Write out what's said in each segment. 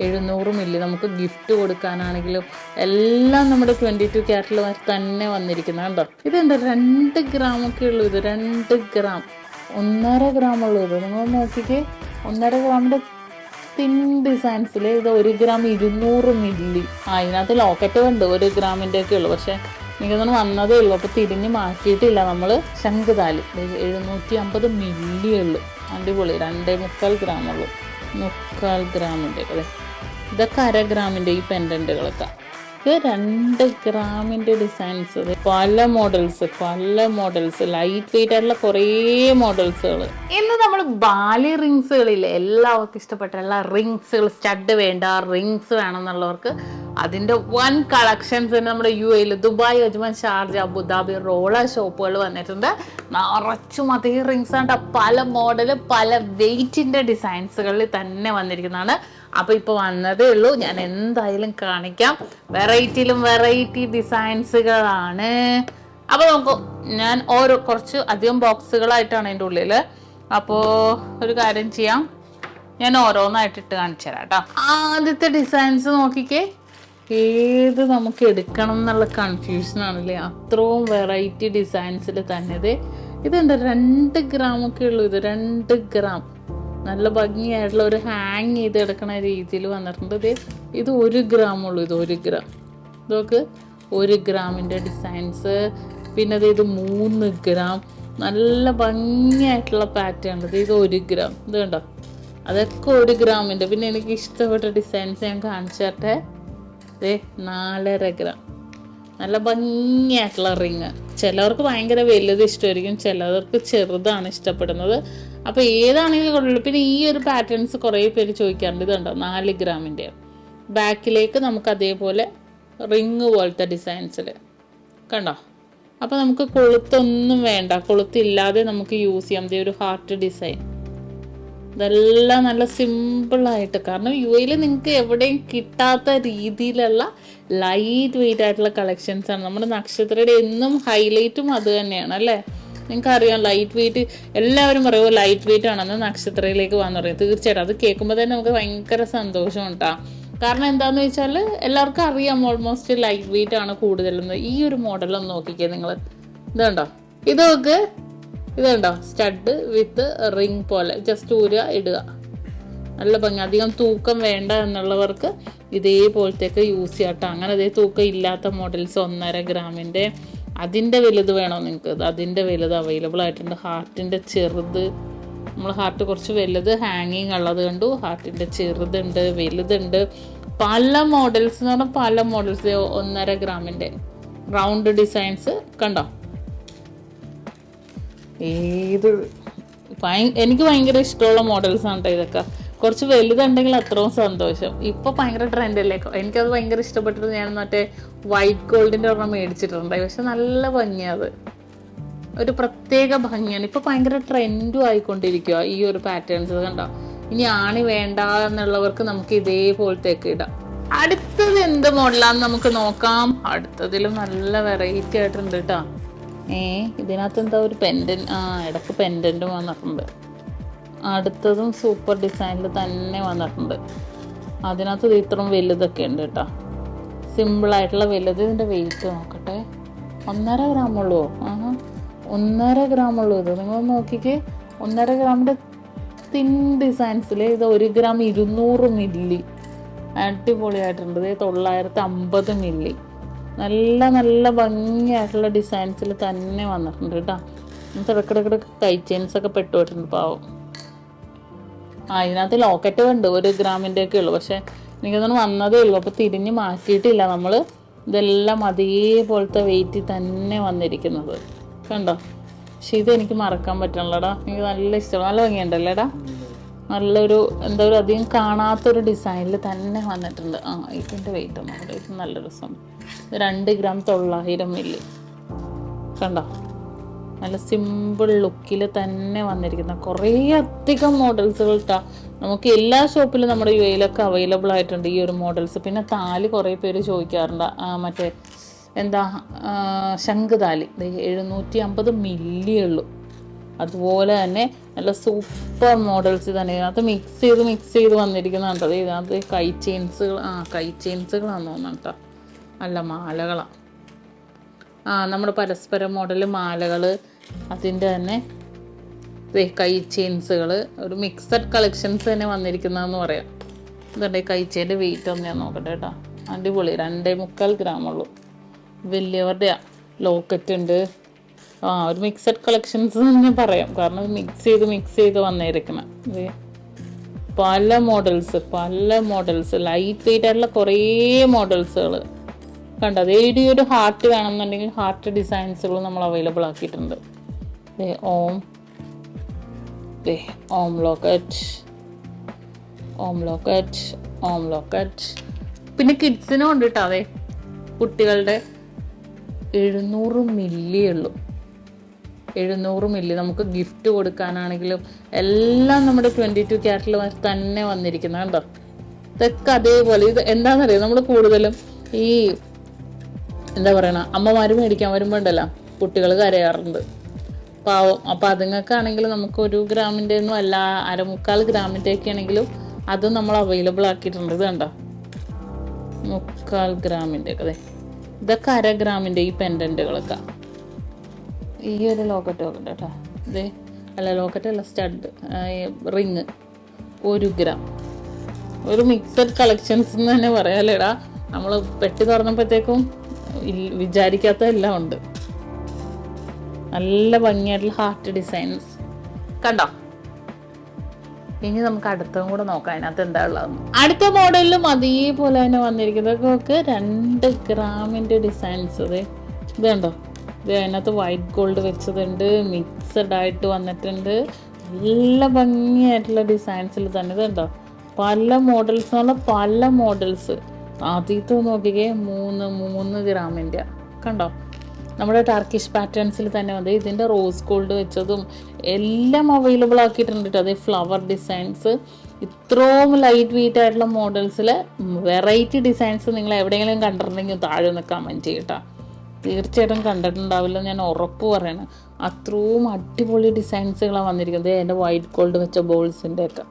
എഴുന്നൂറ് മില്ലി നമുക്ക് ഗിഫ്റ്റ് കൊടുക്കാനാണെങ്കിലും എല്ലാം നമ്മുടെ ട്വന്റി ടു ക്യാരറ്റിൽ തന്നെ വന്നിരിക്കുന്നത് കണ്ടോ? ഇതെന്താ രണ്ട് ഗ്രാം ഒക്കെ ഉള്ളൂ ഇത്. രണ്ട് ഗ്രാം ഒന്നര ഗ്രാം ഉള്ളൂ ഇത്. നിങ്ങൾ നോക്കിക്കേ. ഒന്നര ഗ്രാമിന്റെ തിൻ ഡിസൈൻസിൽ ഇത് ഒരു ഗ്രാം ഇരുന്നൂറ് മില്ലി. ആ ഇതിനകത്ത് ലോക്കറ്റ് ഉണ്ട്. ഒരു ഗ്രാമിന്റെ ഒക്കെ ഉള്ളൂ. പക്ഷേ എനിക്കൊന്നും വന്നതേ ഉള്ളൂ. അപ്പോൾ തിരിഞ്ഞ് മാറ്റിയിട്ടില്ല നമ്മൾ ശംഖുതാലി. എഴുന്നൂറ്റി അമ്പത് മില്ലി ഉള്ളു. അടിപൊളി. രണ്ടേ മുക്കാൽ ഗ്രാം ഉള്ളു. മുക്കാൽ ഗ്രാമിന്റെ അതെ ഇതൊക്കെ അര ഗ്രാമിന്റെ ഈ പെൻഡന്റുകളൊക്കെ ഇത് രണ്ട് ഗ്രാമിന്റെ ഡിസൈൻസ് പല മോഡൽസ് പല മോഡൽസ് ലൈറ്റ് വെയിറ്റ് ആയിട്ടുള്ള കുറേ മോഡൽസുകൾ ഇന്ന് നമ്മൾ ബാലി റിങ്സുകളില്ലേ എല്ലാവർക്കും ഇഷ്ടപ്പെട്ട എല്ലാ റിങ്സുകൾ സ്റ്റഡ് വേണ്ട റിങ്സ് വേണം എന്നുള്ളവർക്ക് അതിന്റെ വൺ കളക്ഷൻസ് തന്നെ നമ്മുടെ യു എയിൽ Dubai Ajman Sharjah Abu Dhabi Rolla ഷോപ്പുകൾ വന്നിട്ടുണ്ട്. നിറച്ചും അതേ റിങ്സ് ആണ് പല മോഡൽ പല വെയിറ്റിന്റെ ഡിസൈൻസുകളിൽ തന്നെ വന്നിരിക്കുന്നതാണ്. അപ്പോൾ ഇപ്പോൾ വന്നതേ ഉള്ളൂ. ഞാൻ എന്തായാലും കാണിക്കാം. വെറൈറ്റിയിലും വെറൈറ്റി ഡിസൈൻസുകളാണ് അപ്പോൾ നമുക്ക് ഞാൻ ഓരോ കുറച്ച് അധികം ബോക്സുകളായിട്ടാണ് എന്റെ ഉള്ളിൽ. അപ്പോൾ ഒരു കാര്യം ചെയ്യാം. ഞാൻ ഓരോന്നായിട്ട് ഇട്ട് കാണിച്ചു തരാം കേട്ടോ. ആദ്യത്തെ ഡിസൈൻസ് നോക്കിക്കേ. ഏത് നമുക്ക് എടുക്കണം എന്നുള്ള കൺഫ്യൂഷൻ ആണല്ലേ? അത്രയും വെറൈറ്റി ഡിസൈൻസിൽ തന്നെ ഇത് ഇതെന്താ രണ്ട് ഗ്രാം ഒക്കെ ഉള്ളൂ ഇത്. രണ്ട് ഗ്രാം നല്ല ഭംഗിയായിട്ടുള്ള ഒരു ഹാങ് ചെയ്ത് കിടക്കുന്ന രീതിയിൽ വന്നിട്ടുണ്ട്. ഇത് ഇത് ഒരു ഗ്രാം ഉള്ളൂ ഇത് ഒരു ഗ്രാം ഇതൊക്കെ ഒരു ഗ്രാമിന്റെ ഡിസൈൻസ് പിന്നെ ദേ ഇത് മൂന്ന് ഗ്രാം നല്ല ഭംഗിയായിട്ടുള്ള പാറ്റേൺ ഉണ്ട് ഇത് ഒരു ഗ്രാം ഇത് കണ്ടോ? അതൊക്കെ ഒരു ഗ്രാമിന്റെ പിന്നെ എനിക്ക് ഇഷ്ടപ്പെട്ട ഡിസൈൻസ് ഞാൻ കാണിച്ചു തരട്ടെ. നാലര ഗ്രാം നല്ല ഭംഗിയായിട്ടുള്ള റിങ് ചിലവർക്ക് ഭയങ്കര വലുത് ഇഷ്ടമായിരിക്കും ചിലവർക്ക് ചെറുതാണ് ഇഷ്ടപ്പെടുന്നത്. അപ്പോൾ ഏതാണെങ്കിലും കൊള്ളുള്ളൂ പിന്നെ ഈ ഒരു പാറ്റേൺസ് കുറേ പേര് ചോദിക്കാറുണ്ട്. ഇതുണ്ടോ? നാല് ഗ്രാമിന്റെ ബാക്കിലേക്ക് നമുക്ക് അതേപോലെ റിങ് പോലത്തെ ഡിസൈൻസിൽ കണ്ടോ? അപ്പോൾ നമുക്ക് കൊളുത്തൊന്നും വേണ്ട. കൊളുത്തില്ലാതെ നമുക്ക് യൂസ് ചെയ്യാം. ഒരു ഹാർട്ട് ഡിസൈൻ ഇതെല്ലാം നല്ല സിമ്പിളായിട്ട് കാരണം യു എയിൽ നിങ്ങൾക്ക് എവിടെയും കിട്ടാത്ത രീതിയിലുള്ള ലൈറ്റ് വെയിറ്റ് ആയിട്ടുള്ള കളക്ഷൻസ് ആണ്. നമ്മുടെ നക്ഷത്രയുടെ എന്നും ഹൈലൈറ്റും അത് തന്നെയാണ് അല്ലേ? നിങ്ങൾക്കറിയാം ലൈറ്റ് വെയിറ്റ് എല്ലാവരും പറയുമോ ലൈറ്റ് വെയിറ്റ് ആണെന്ന് നക്ഷത്രയിലേക്ക് വന്നു പറയും. തീർച്ചയായിട്ടും. അത് കേൾക്കുമ്പോൾ തന്നെ നമുക്ക് ഭയങ്കര സന്തോഷം ഉണ്ടാകും കാരണം എന്താന്ന് വെച്ചാൽ എല്ലാവർക്കും അറിയാം ഓൾമോസ്റ്റ് ലൈറ്റ് വെയിറ്റ് ആണ് കൂടുതലെന്ന്. ഈ ഒരു മോഡലൊന്ന് നോക്കിക്കേ നിങ്ങൾ ഇതുണ്ടോ? ഇത് നോക്ക്. ഇതുണ്ടോ? സ്റ്റഡ് വിത്ത് റിങ് പോലെ. ജസ്റ്റ് ഊരുക ഇടുക. നല്ല ഭംഗി. അധികം തൂക്കം വേണ്ട എന്നുള്ളവർക്ക് ഇതേപോലത്തേക്ക് യൂസ് ചെയ്യാട്ടോ അങ്ങനെ അതേ തൂക്കം ഇല്ലാത്ത മോഡൽസ് ഒന്നര ഗ്രാമിന്റെ അതിന്റെ വലുത് വേണോ നിങ്ങൾക്ക്? അതിന്റെ വലുത് അവൈലബിൾ ആയിട്ടുണ്ട്. ഹാർട്ടിന്റെ ചെറുത്. നമ്മൾ ഹാർട്ട് കുറച്ച് വലുത് ഹാങ്ങിങ് ഉള്ളത് കണ്ടു. ഹാർട്ടിന്റെ ചെറുതുണ്ട് വലുതുണ്ട്. പല മോഡൽസ് എന്ന് പറഞ്ഞാൽ പല മോഡൽസ് ഒന്നര ഗ്രാമിന്റെ റൗണ്ട് ഡിസൈൻസ് കണ്ടോ? ഏത് എനിക്ക് ഭയങ്കര ഇഷ്ടമുള്ള മോഡൽസ് ആണ് ഇതൊക്കെ. കുറച്ച് വലുതുണ്ടെങ്കിൽ അത്രയും സന്തോഷം. ഇപ്പൊ ഭയങ്കര ട്രെൻഡ് അല്ലേ? എനിക്കത് ഭയങ്കര ഇഷ്ടപ്പെട്ടത് ഞാൻ മറ്റേ വൈറ്റ് ഗോൾഡിന്റെ ഒരെണ്ണം മേടിച്ചിട്ടുണ്ട്. പക്ഷെ നല്ല ഭംഗിയത് ഒരു പ്രത്യേക ഭംഗിയാണ്. ഇപ്പൊ ഭയങ്കര ട്രെൻഡും ആയിക്കൊണ്ടിരിക്കുക ഈ ഒരു പാറ്റേൺസ് കണ്ടോ? ഇനി ആണി വേണ്ട എന്നുള്ളവർക്ക് നമുക്ക് ഇതേപോലത്തേക്ക് ഇടാം. അടുത്തത് എന്ത് മോഡലാന്ന് നമുക്ക് നോക്കാം. അടുത്തതിലും നല്ല വെറൈറ്റി ആയിട്ടുണ്ട് കേട്ടോ ഏ ഇതിനകത്ത് എന്താ ഒരു പെൻഡൻ ആ ഇടയ്ക്ക് പെൻഡന്റും വന്നിട്ടുണ്ട്. അടുത്തതും സൂപ്പർ ഡിസൈനിൽ തന്നെ വന്നിട്ടുണ്ട്. അതിനകത്ത് ഇത് ഇത്രയും വലുതൊക്കെ ഉണ്ട് കേട്ടോ. സിമ്പിളായിട്ടുള്ള വലുത് ഇതിന്റെ വെയിറ്റ് നോക്കട്ടെ. ഒന്നര ഗ്രാം ഉള്ളൂ. ആഹാ. ഒന്നര ഗ്രാം ഉള്ളൂ ഇത്. നിങ്ങൾ നോക്കിക്കേ. ഒന്നര ഗ്രാമിന്റെ തിൻ ഡിസൈൻസിൽ ഇത് ഒരു ഗ്രാം ഇരുന്നൂറ് മില്ലി അടിപൊളിയായിട്ടുണ്ട്. ഇത് തൊള്ളായിരത്തി അമ്പത് മില്ലി നല്ല നല്ല ഭംഗിയായിട്ടുള്ള ഡിസൈൻസിൽ തന്നെ വന്നിട്ടുണ്ട് കേട്ടോ. ഇടക്കിടക്കിടക്ക് കൈ ചെയിൻസൊക്കെ പെട്ടുപോയിട്ടുണ്ട് പാവം. ആ ഇതിനകത്ത് ലോക്കറ്റ് ഉണ്ട് ഒരു ഗ്രാമിന്റെ ഒക്കെ ഉള്ളു. പക്ഷെ എനിക്കതൊന്നും വന്നതേ ഉള്ളൂ. അപ്പോൾ തിരിഞ്ഞ് മാറ്റിയിട്ടില്ല നമ്മൾ ഇതെല്ലാം അതേപോലത്തെ വെയിറ്റിൽ തന്നെ വന്നിരിക്കുന്നത്. കണ്ടോ? പക്ഷെ ഇത് എനിക്ക് മറക്കാൻ പറ്റണല്ലോടാ. എനിക്ക് നല്ല ഇഷ്ടമാണ് നല്ല ഭംഗിയുണ്ടല്ലേടാ? നല്ലൊരു എന്താ പറയുക അധികം കാണാത്തൊരു ഡിസൈനിൽ തന്നെ വന്നിട്ടുണ്ട്. ആ ഇതിന്റെ വെയിറ്റ് നോക്കട്ടെ ഇത് നല്ല രസം. രണ്ട് ഗ്രാം തൊള്ളായിരം മില്ലി. കണ്ടോ? നല്ല സിമ്പിൾ ലുക്കിൽ തന്നെ വന്നിരിക്കുന്ന കുറേ അധികം മോഡൽസുകൾ ട്ടാ നമുക്ക് എല്ലാ ഷോപ്പിലും നമ്മുടെ യു എയിലൊക്കെ അവൈലബിൾ ആയിട്ടുണ്ട് ഈ ഒരു മോഡൽസ് പിന്നെ താലി കുറേ പേര് ചോദിക്കാറുണ്ട്. മറ്റേ എന്താ ശംഖുതാലി. എഴുന്നൂറ്റി അമ്പത് മില്ലി ഉള്ളൂ. അതുപോലെ തന്നെ നല്ല സൂപ്പർ മോഡൽസ് തന്നെ ഇതിനകത്ത് മിക്സ് ചെയ്ത് മിക്സ് ചെയ്ത് വന്നിരിക്കുന്ന കണ്ടത് ഇതിനകത്ത് കൈ ചെയിൻസുകൾ ആ കൈ ചെയിൻസുകളാന്ന് തോന്നുന്നു കേട്ടോ. അല്ല മാലകളാണ് ആ നമ്മുടെ പരസ്പര മോഡൽ മാലകൾ അതിന്റെ തന്നെ കൈ ചെയിൻസുകൾ ഒരു മിക്സഡ് കളക്ഷൻസ് തന്നെ വന്നിരിക്കുന്നതെന്ന് പറയാം. ഇതുണ്ട് കൈ ചെയിന്റെ വെയിറ്റ് ഒന്ന് ഞാൻ നോക്കട്ടെ കേട്ടോ. അടിപൊളി. രണ്ടേ മുക്കാൽ ഗ്രാമുള്ളൂ വലിയവരുടെയാണ് ലോക്കറ്റ് ഉണ്ട്. ആ ഒരു മിക്സഡ് കളക്ഷൻസ് തന്നെ പറയാം. കാരണം മിക്സ് ചെയ്ത് മിക്സ് ചെയ്ത് വന്നിരിക്കണം. പല മോഡൽസ് പല മോഡൽസ് ലൈറ്റ് വെയിറ്റ് ആയിട്ടുള്ള കുറേ മോഡൽസുകൾ കണ്ട? ഈ ഒരു ഹാർട്ട് വേണമെന്നുണ്ടെങ്കിൽ ഹാർട്ട് ഡിസൈൻസുകൾ നമ്മൾ അവൈലബിൾ ആക്കിയിട്ടുണ്ട്. Om. Om locket. Om locket Om locket. പിന്നെ കിഡ്സിനും ഉണ്ട് കേട്ടോ അതെ കുട്ടികളുടെ എഴുന്നൂറ് മില്ലി ഉള്ളൂ. എഴുന്നൂറ് മില്ലി നമുക്ക് ഗിഫ്റ്റ് കൊടുക്കാനാണെങ്കിലും എല്ലാം നമ്മുടെ ട്വന്റി ടു ക്യാരറ്റിൽ തന്നെ വന്നിരിക്കുന്നത് കണ്ടോ? ഇതൊക്കെ അതേപോലെ. ഇത് എന്താണെന്നറിയാം നമ്മൾ കൂടുതലും ഈ എന്താ പറയണ അമ്മമാർ മേടിക്കാൻ വരുമ്പോൾ ഉണ്ടല്ലോ കുട്ടികൾ കരയാറുണ്ട്. പാവം. അപ്പം അതുങ്ങൾക്കാണെങ്കിൽ നമുക്ക് ഒരു ഗ്രാമിന്റെ ഒന്നും അല്ല അരമുക്കാൽ ഗ്രാമിന്റെ ഒക്കെ ആണെങ്കിലും അത് നമ്മൾ അവൈലബിൾ ആക്കിയിട്ടുണ്ട്. ഇത് കണ്ടോ? മുക്കാൽ ഗ്രാമിന്റെ ഒക്കെ അതെ ഇതൊക്കെ അര ഗ്രാമിന്റെ ഈ പെൻഡന്റുകളൊക്കെ ഈ ഒരു ലോക്കറ്റ് നോക്കട്ടെ കേട്ടോ. ഇത് അല്ല ലോക്കറ്റ് അല്ല സ്റ്റഡ് റിങ്. ഒരു ഗ്രാം. ഒരു മിക്സഡ് കളക്ഷൻസ് എന്ന് തന്നെ പറയാലേടാ. നമ്മൾ പെട്ടി തുറന്നപ്പോഴത്തേക്കും വിചാരിക്കാത്ത എല്ലാം ഉണ്ട്. നല്ല ഭംഗിയായിട്ടുള്ള ഹാർട്ട് ഡിസൈൻസ്. കണ്ടോ? ഇനി നമുക്ക് അടുത്തതും കൂടെ നോക്കാം. അതിനകത്ത് എന്താ ഉള്ളതെന്ന് അടുത്ത മോഡലിലും അതേപോലെ തന്നെ വന്നിരിക്കുന്നത്. രണ്ട് ഗ്രാമിന്റെ ഡിസൈൻസ്. ഇതുണ്ടോ കണ്ടോ? അതിനകത്ത് വൈറ്റ് ഗോൾഡ് വെച്ചതുണ്ട് മിക്സഡ് ആയിട്ട് വന്നിട്ടുണ്ട്. നല്ല ഭംഗിയായിട്ടുള്ള ഡിസൈൻസിൽ തന്നെ ഇത് കണ്ടോ? പല മോഡൽസ് എന്നുള്ള പല മോഡൽസ് ആദ്യത്തെ നോക്കിക്കേ മൂന്ന് മൂന്ന് ഗ്രാമിന്റെ കണ്ടോ? നമ്മുടെ ടർക്കിഷ് പാറ്റേൺസിൽ തന്നെ വന്നത് ഇതിന്റെ റോസ് ഗോൾഡ് വെച്ചതും എല്ലാം അവൈലബിൾ ആക്കിയിട്ടുണ്ട് കേട്ടോ അതേ ഫ്ലവർ ഡിസൈൻസ് ഇത്രയും ലൈറ്റ് വെയിറ്റ് ആയിട്ടുള്ള മോഡൽസിൽ വെറൈറ്റി ഡിസൈൻസ് നിങ്ങൾ എവിടെയെങ്കിലും കണ്ടിട്ടുണ്ടെങ്കിൽ താഴെ ഒന്ന് കമന്റ് ചെയ്യട്ടോ തീർച്ചയായിട്ടും കണ്ടിട്ടുണ്ടാവില്ല ഞാൻ ഉറപ്പ് പറയണം. അത്രയും അടിപൊളി ഡിസൈൻസുകളാണ് വന്നിരിക്കുന്നത്. എന്റെ വൈറ്റ് ഗോൾഡ് വെച്ച ബോൾസിന്റെ ഒക്കെ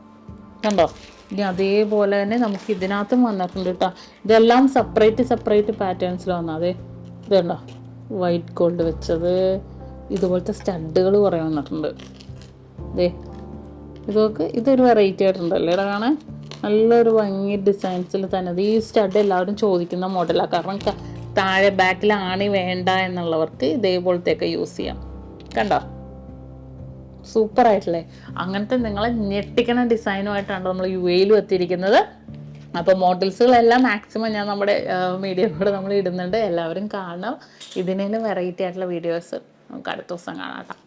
കണ്ടോ? ഇനി അതേപോലെ തന്നെ നമുക്ക് ഇതിനകത്തും വന്നിട്ടുണ്ട് കേട്ടോ ഇതെല്ലാം സെപ്പറേറ്റ് സെപ്പറേറ്റ് പാറ്റേൺസിൽ വന്നത് അതെ ഇത് കണ്ടോ? വൈറ്റ് ഗോൾഡ് വെച്ചത്. ഇതുപോലത്തെ സ്റ്റഡുകൾ കുറേ വന്നിട്ടുണ്ട്. അതെ ഇതൊക്കെ ഇതൊരു വെറൈറ്റി ആയിട്ടുണ്ടല്ലോ ഇവിടെ കാണാൻ. നല്ലൊരു ഭംഗി ഡിസൈൻസിൽ തന്നെ. ഈ സ്റ്റഡ് എല്ലാവരും ചോദിക്കുന്ന മോഡലാണ് കാരണം താഴെ ബാക്കിൽ ആണി വേണ്ട എന്നുള്ളവർക്ക് ഇതേപോലത്തെയൊക്കെ യൂസ് ചെയ്യാം. കണ്ടോ? സൂപ്പർ ആയിട്ടില്ലേ? അങ്ങനത്തെ നിങ്ങളെ ഞെട്ടിക്കണ ഡിസൈനുമായിട്ടാണ് നമ്മൾ യു എയിലും എത്തിയിരിക്കുന്നത്. അപ്പോൾ മോഡൽസുകളെല്ലാം മാക്സിമം ഞാൻ നമ്മുടെ മീഡിയയിലൂടെ നമ്മൾ ഇടുന്നുണ്ട്. എല്ലാവരും കാണണം. ഇതിനേലും വെറൈറ്റി ആയിട്ടുള്ള വീഡിയോസ് നമുക്ക് അടുത്ത ദിവസം കാണാം